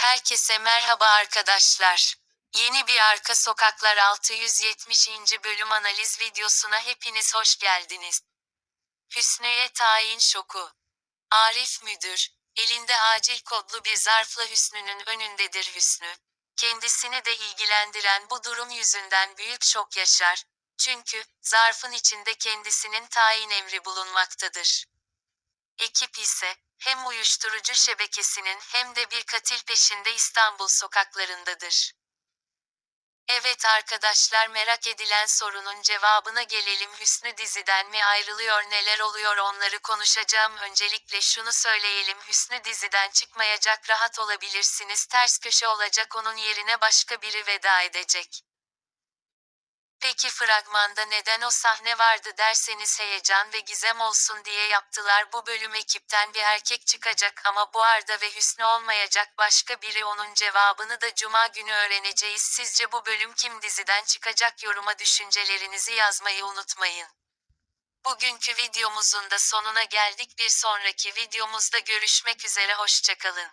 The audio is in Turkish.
Herkese merhaba arkadaşlar. Yeni bir Arka Sokaklar 670. bölüm analiz videosuna hepiniz hoş geldiniz. Hüsnü'ye tayin şoku. Arif müdür, elinde acil kodlu bir zarfla Hüsnü'nün önündedir Hüsnü. Kendisini de ilgilendiren bu durum yüzünden büyük şok yaşar. Çünkü, zarfın içinde kendisinin tayin emri bulunmaktadır. Ekip ise, hem uyuşturucu şebekesinin hem de bir katil peşinde İstanbul sokaklarındadır. Evet arkadaşlar merak edilen sorunun cevabına gelelim Hüsnü diziden mi ayrılıyor neler oluyor onları konuşacağım öncelikle şunu söyleyelim Hüsnü diziden çıkmayacak rahat olabilirsiniz ters köşe olacak onun yerine başka biri veda edecek. Peki fragmanda neden o sahne vardı derseniz heyecan ve gizem olsun diye yaptılar. Bu bölüm ekipten bir erkek çıkacak ama bu Arda ve Hüsnü olmayacak başka biri onun cevabını da cuma günü öğreneceğiz. Sizce bu bölüm kim diziden çıkacak? Yoruma düşüncelerinizi yazmayı unutmayın. Bugünkü videomuzun da sonuna geldik. Bir sonraki videomuzda görüşmek üzere. Hoşçakalın.